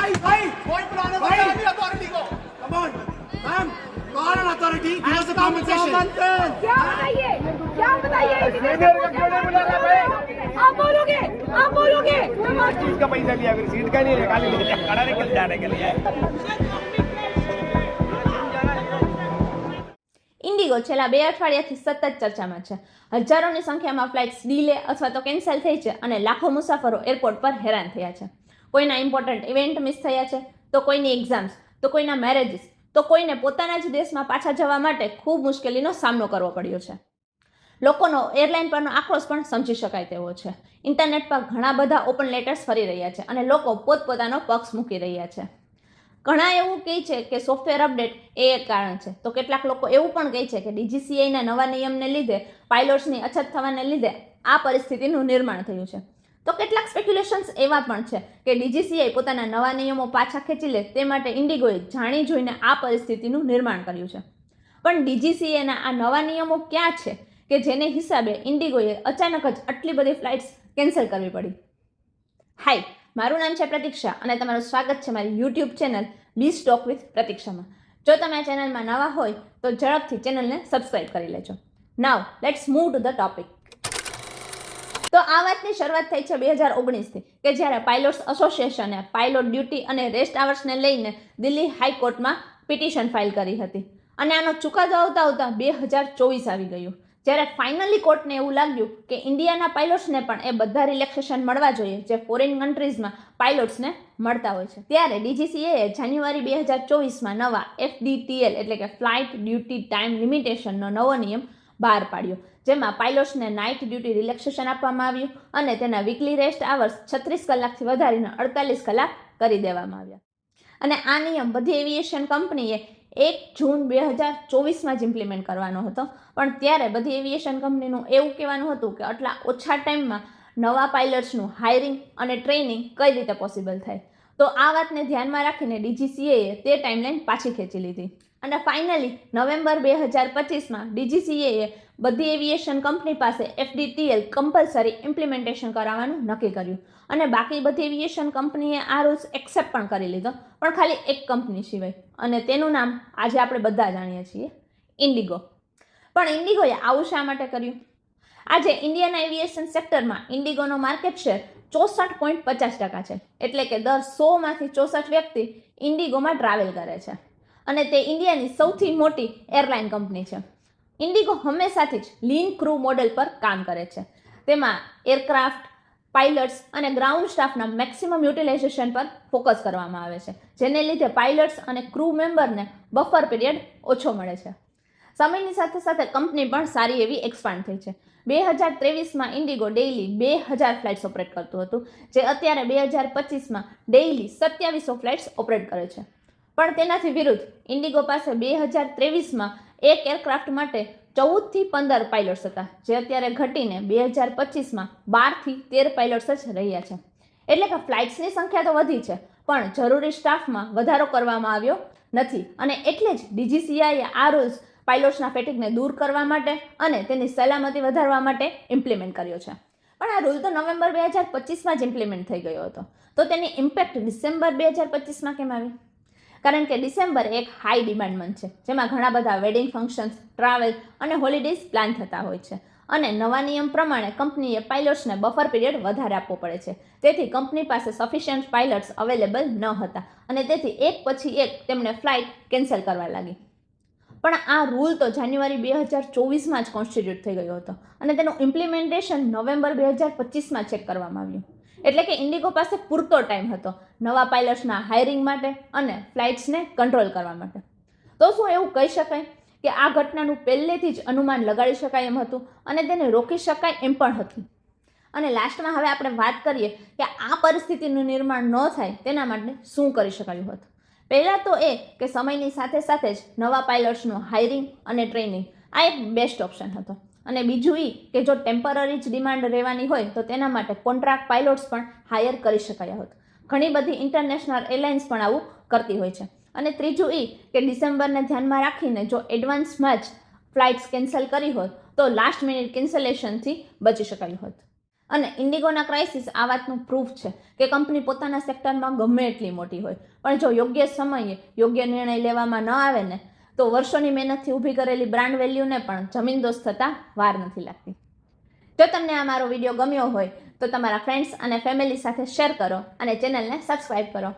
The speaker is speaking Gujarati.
Why? Why? कोई पुराने Why? बता नहीं अथॉरिटी को Come on. Ma'am, call an authority. Give us a compensation. क्या बताइए क्या बताइए आप बोलोगे आप बोलोगे चीज का पैसा लिया फिर सीट का नहीं है खाली ले जा- खड़ा निकल जाने के लिए ઇન્ડિગો છેલ્લા બે અઠવાડિયાથી સતત ચર્ચામાં છે હજારોની સંખ્યામાં ફ્લાઇટ્સ ડીલે અથવા તો કેન્સલ થઈ છે અને લાખો મુસાફરો એરપોર્ટ પર હેરાન થયા છે કોઈના ઇમ્પોર્ટન્ટ ઇવેન્ટ મિસ થયા છે, તો કોઈની એક્ઝામ્સ તો કોઈના મેરેજીસ તો કોઈને પોતાના જ દેશમાં પાછા જવા માટે ખૂબ મુશ્કેલીનો સામનો કરવો પડ્યો છે. લોકોનો એરલાઇન પરનો આક્રોશ પણ સમજી શકાય તેવો છે. ઇન્ટરનેટ પર ઘણા બધા ઓપન લેટર્સ ફરી રહ્યા છે અને લોકો પોતપોતાનો પક્ષ મૂકી રહ્યા છે. ઘણા એવું કહે છે કે સોફ્ટવેર અપડેટ એ એક કારણ છે. તો કેટલાક લોકો એવું પણ કહે છે કે ડીજીસીઆઈના નવા નિયમને લીધે પાયલોટ્સની અછત થવાને લીધે આ પરિસ્થિતિનું નિર્માણ થયું છે. તો કેટલાક સ્પેક્યુલેશન્સ એવા પણ છે કે ડીજીસીઆઈ પોતાના નવા નિયમો પાછા ખેંચી લે તે માટે ઇન્ડિગોએ જાણી જોઈને આ પરિસ્થિતિનું નિર્માણ કર્યું છે. પણ ડીજીસીએના આ નવા નિયમો ક્યાં છે કે જેને હિસાબે ઇન્ડિગોએ અચાનક જ આટલી બધી ફ્લાઇટ્સ કેન્સલ કરવી પડી? હાય મારું નામ છે પ્રતીક્ષા અને તમારું સ્વાગત છે મારી YouTube channel B stock with પ્રતીક્ષામાં. જો તમે આ ચેનલમાં નવા હોય તો ઝડપથી ચેનલને સબસ્ક્રાઈબ કરી લેજો. Now let's move to the topic તો આ વાતની શરૂઆત થઈ છે બે હજાર ઓગણીસથી, કે જ્યારે પાયલોટ્સ એસોસિએશને પાયલોટ ડ્યુટી અને રેસ્ટ આવર્સને લઈને દિલ્હી હાઈકોર્ટમાં પિટિશન ફાઇલ કરી હતી. અને આનો ચુકાદો આવતા આવતા બે હજાર ચોવીસ આવી ગયું. જ્યારે ફાઇનલી કોર્ટને એવું લાગ્યું કે ઇન્ડિયાના પાયલોટ્સને પણ એ બધા રિલેક્સેશન મળવા જોઈએ, જે ફોરેન કન્ટ્રીઝમાં પાયલોટ્સને મળતા હોય છે. ત્યારે ડીજીસીએ જાન્યુઆરી બે હજાર ચોવીસમાં નવા એફડીટીએલ એટલે કે ફ્લાઇટ ડ્યુટી ટાઈમ લિમિટેશનનો નવો નિયમ બહાર પાડ્યો, જેમાં પાયલોટ્સને નાઇટ ડ્યુટી રિલેક્સેશન આપવામાં આવ્યું અને તેના વીકલી રેસ્ટ આવર્સ છત્રીસ કલાકથી વધારીને અડતાલીસ કલાક કરી દેવામાં આવ્યા. અને આ નિયમ બધી એવિએશન કંપનીએ એક જૂન બે હજાર ચોવીસમાં જ ઇમ્પ્લિમેન્ટ કરવાનો હતો. પણ ત્યારે બધી એવિએશન કંપનીનું એવું કહેવાનું હતું કે આટલા ઓછા ટાઈમમાં નવા પાયલટ્સનું હાયરિંગ અને ટ્રેનિંગ કઈ રીતે પોસિબલ થાય? તો આ વાતને ધ્યાનમાં રાખીને ડીજીસીએએ તે ટાઈમલાઈન પાછી ખેંચી લીધી. અને ફાઇનલી નવેમ્બર બે હજાર પચીસમાં ડીજીસીએએ બધી એવિએશન કંપની પાસે એફડીટીએલ કમ્પલસરી ઇમ્પ્લિમેન્ટેશન કરાવવાનું નક્કી કર્યું. અને બાકી બધી એવિએશન કંપનીએ આ રૂલ્સ એક્સેપ્ટ પણ કરી લીધો. પણ ખાલી એક કંપની સિવાય. અને તેનું નામ આજે આપણે બધા જાણીએ છીએ ઇન્ડિગો પણ ઇન્ડિગોએ આવું શા માટે કર્યું? આજે ઇન્ડિયન એવિએશન સેક્ટરમાં ઇન્ડિગોનો માર્કેટ શેર ચોસઠ પોઈન્ટ પચાસ ટકા છે. એટલે કે દર સોમાંથી ચોસઠ વ્યક્તિ ઇન્ડિગોમાં ટ્રાવેલ કરે છે. અને તે ઇન્ડિયાની સૌથી મોટી એરલાઇન કંપની છે. ઇન્ડિગો હંમેશાથી જ લીન ક્રૂ મોડેલ પર કામ કરે છે. તેમાં એરક્રાફ્ટ પાઇલટ્સ અને ગ્રાઉન્ડ સ્ટાફના મેક્સિમમ યુટિલાઇઝેશન પર ફોકસ કરવામાં આવે છે, જેને લીધે પાઇલટ્સ અને ક્રૂ મેમ્બરને બફર પીરિયડ ઓછો મળે છે. સમયની સાથે સાથે કંપની પણ સારી એવી એક્સપાન્ડ થઈ છે. બે હજાર ત્રેવીસમાં ઇન્ડિગો ડેઇલી બે હજાર ફ્લાઇટ્સ ઓપરેટ કરતું હતું, જે અત્યારે બે હજાર પચીસમાં ડેઇલી સત્યાવીસો ફ્લાઇટ્સ ઓપરેટ કરે છે. પણ તેનાથી વિરુદ્ધ ઇન્ડિગો પાસે બે હજાર ત્રેવીસમાં એક એરક્રાફ્ટ માટે ચૌદથી પંદર પાયલોટ્સ હતા, જે અત્યારે ઘટીને બે હજાર પચીસમાં બારથી તેર પાયલોટ્સ જ રહ્યા છે. એટલે કે ફ્લાઇટ્સની સંખ્યા તો વધી છે, પણ જરૂરી સ્ટાફમાં વધારો કરવામાં આવ્યો નથી. અને એટલે જ ડીજીસીઆઈએ આ રૂલ્સ પાયલોટ્સના ફેટિકને દૂર કરવા માટે અને તેની સલામતી વધારવા માટે ઇમ્પ્લિમેન્ટ કર્યો છે. પણ આ રૂલ તો નવેમ્બર બે હજાર પચીસમાં જ ઇમ્પ્લિમેન્ટ થઈ ગયો હતો. તો તેની ઇમ્પેક્ટ ડિસેમ્બર બે હજાર પચીસમાં કેમ આવી? કારણ કે ડિસેમ્બર એક હાઈ ડિમાન્ડ મંથ છે, જેમાં ઘણા બધા વેડિંગ ફંક્શન્સ ટ્રાવેલ અને હોલિડેઝ પ્લાન થતા હોય છે. અને નવા નિયમ પ્રમાણે કંપનીએ પાયલોટ્સને બફર પીરિયડ વધારે આપવો પડે છે. તેથી કંપની પાસે સફિશિયન્ટ પાયલટ્સ અવેલેબલ ન હતા અને તેથી એક પછી એક તેમણે ફ્લાઇટ કેન્સલ કરવા લાગી. પણ આ રૂલ તો જાન્યુઆરી બે હજાર ચોવીસમાં જ કોન્સ્ટિટ્યુટ થઈ ગયો હતો અને તેનું ઇમ્પ્લિમેન્ટેશન નવેમ્બર બે હજાર પચીસમાં ચેક કરવામાં આવ્યું. એટલે કે ઇન્ડિગો પાસે પૂરતો ટાઈમ હતો નવા પાયલટ્સના હાયરિંગ માટે અને ફ્લાઇટ્સને કંટ્રોલ કરવા માટે. તો શું એવું કહી શકાય કે આ ઘટનાનું પહેલેથી જ અનુમાન લગાડી શકાય એમ હતું અને તેને રોકી શકાય એમ પણ હતું? અને લાસ્ટમાં હવે આપણે વાત કરીએ કે આ પરિસ્થિતિનું નિર્માણ ન થાય તેના માટે શું કરી શકાયું હતું? પહેલાં તો એ કે સમયની સાથે સાથે જ નવા પાયલટ્સનું હાયરિંગ અને ટ્રેનિંગ આ એક બેસ્ટ ઓપ્શન હતો. અને બીજું એ કે જો ટેમ્પરરી જ ડિમાન્ડ રહેવાની હોય તો તેના માટે કોન્ટ્રાક્ટ પાયલોટ્સ પણ હાયર કરી શકાયા હોત. ઘણી બધી ઇન્ટરનેશનલ એરલાઇન્સ પણ આવું કરતી હોય છે. અને ત્રીજું એ કે ડિસેમ્બરને ધ્યાનમાં રાખીને જો એડવાન્સમાં જ ફ્લાઇટ્સ કેન્સલ કરી હોત તો લાસ્ટ મિનિટ કેન્સલેશનથી બચી શકાયું હોત. અને ઇન્ડિગોના ક્રાઇસિસ આ વાતનું પ્રૂફ છે કે કંપની પોતાના સેક્ટરમાં ગમે એટલી મોટી હોય. પણ જો યોગ્ય સમયે યોગ્ય નિર્ણય લેવામાં ન આવે ને તો વર્ષોની મહેનતથી ઊભી કરેલી બ્રાન્ડ વેલ્યુને પણ જમીનદોસ્ત થતાં વાર નથી લાગતી. જો તમને આ મારો વીડિયો ગમ્યો હોય, તો તમારા ફ્રેન્ડ્સ અને ફેમિલી સાથે શેર કરો અને ચેનલને સબસ્ક્રાઈબ કરો.